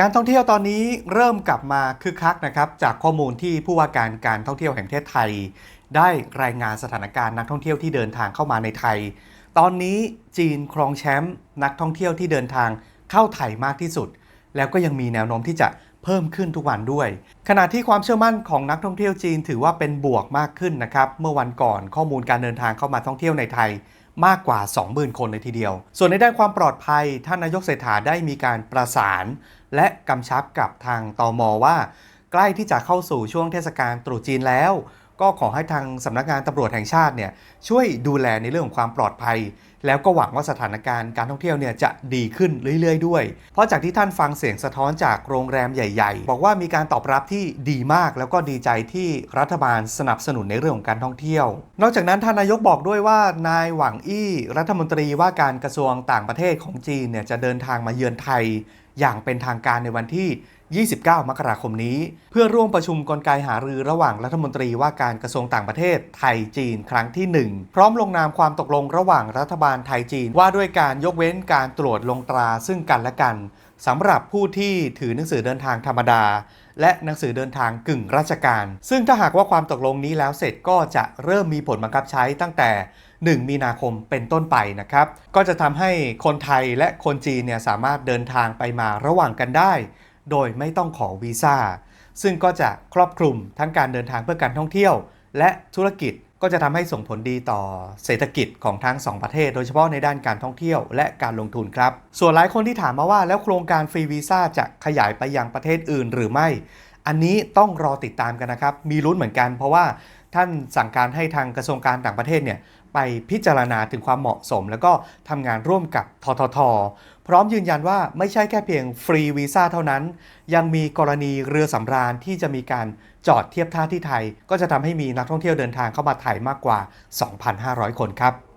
การท่องเที่ยวตอนนี้เริ่มกลับมาคึกคักนะครับ จากข้อมูลที่ผู้ว่าการการท่องเที่ยวแห่งประเทศไทย ได้รายงานสถานการณ์นักท่องเที่ยวที่เดินทางเข้ามาในไทย ตอนนี้จีนครองแชมป์นักท่องเที่ยวที่เดินทางเข้าไทยมากที่สุด แล้วก็ยังมีแนวโน้มที่จะเพิ่มขึ้นทุกวันด้วย ขณะที่ความเชื่อมั่นของนักท่องเที่ยวจีนถือว่าเป็นบวกมากขึ้นนะครับ เมื่อวันก่อนข้อมูลการเดินทางเข้ามาท่องเที่ยวในไทย มากกว่า 20,000 คนเลยทีเดียว ส่วนในด้านความปลอดภัย ท่านนายกเศรษฐาได้มีการประสาน และกำชับกับทางตอมว่า ใกล้ที่จะเข้าสู่ช่วงเทศกาลตรุษจีนแล้ว ก็ขอให้ทางสำนักงานตำรวจแห่งชาติเนี่ยช่วยดูแลในเรื่องของความปลอดภัย แล้วก็หวังว่าสถานการณ์การท่องเที่ยวเนี่ยจะดีขึ้นเรื่อย ๆ ด้วย เพราะจากที่ท่านฟังเสียงสะท้อนจากโรงแรมใหญ่ ๆ บอกว่ามีการตอบรับที่ดีมาก แล้วก็ดีใจที่รัฐบาลสนับสนุนในเรื่องของการท่องเที่ยว นอกจากนั้นท่านนายกบอกด้วยว่านายหวังอี้รัฐมนตรีว่าการกระทรวงต่างประเทศของจีนเนี่ยจะเดินทางมาเยือนไทย อย่างเป็นทางการในวันที่ 29 มกราคมนี้ เพื่อร่วมประชุมกลไกหารือระหว่างรัฐมนตรีว่าการกระทรวงต่างประเทศไทยจีนครั้งที่ 1 พร้อมลงนามความตกลงระหว่างรัฐบาลไทยจีน ว่าด้วยการยกเว้นการตรวจลงตราซึ่งกันและกันสำหรับผู้ที่ถือหนังสือเดินทางธรรมดา และหนังสือเดินทางกึ่งราชการ ซึ่งถ้าหากว่าความตกลงนี้แล้วเสร็จก็จะเริ่มมีผลบังคับใช้ตั้งแต่ 1 มีนาคมเป็นต้นไปนะครับ ก็จะทำให้คนไทยและคนจีนเนี่ยสามารถเดินทางไปมาระหว่างกันได้ โดยไม่ต้องขอวีซ่าซึ่งก็จะครอบคลุมทั้งการเดินทางเพื่อการท่องเที่ยว และธุรกิจ ก็จะทำให้ส่งผลดีต่อเศรษฐกิจของทั้งสองประเทศ โดยเฉพาะในด้านการท่องเที่ยวและการลงทุนครับ ส่วนหลายคนที่ถามมาว่าแล้วโครงการฟรีวีซ่าจะขยายไปยังประเทศอื่นหรือไม่ อันนี้ต้องรอติดตามกันนะครับ มีลุ้นเหมือนกันเพราะว่า ท่านสั่งการให้ทางกระทรวงการต่างประเทศเนี่ยไปพิจารณาถึงความเหมาะสม แล้วก็ทำงานร่วมกับททท พร้อมยืนยันว่าไม่ใช่แค่เพียงฟรีวีซ่าเท่านั้น ยังมีกรณีเรือสำราญที่จะมีการจอดเทียบท่าที่ไทย ก็จะทำให้มีนักท่องเที่ยวเดินทางเข้ามาไทยมากกว่า 2,500 คนครับ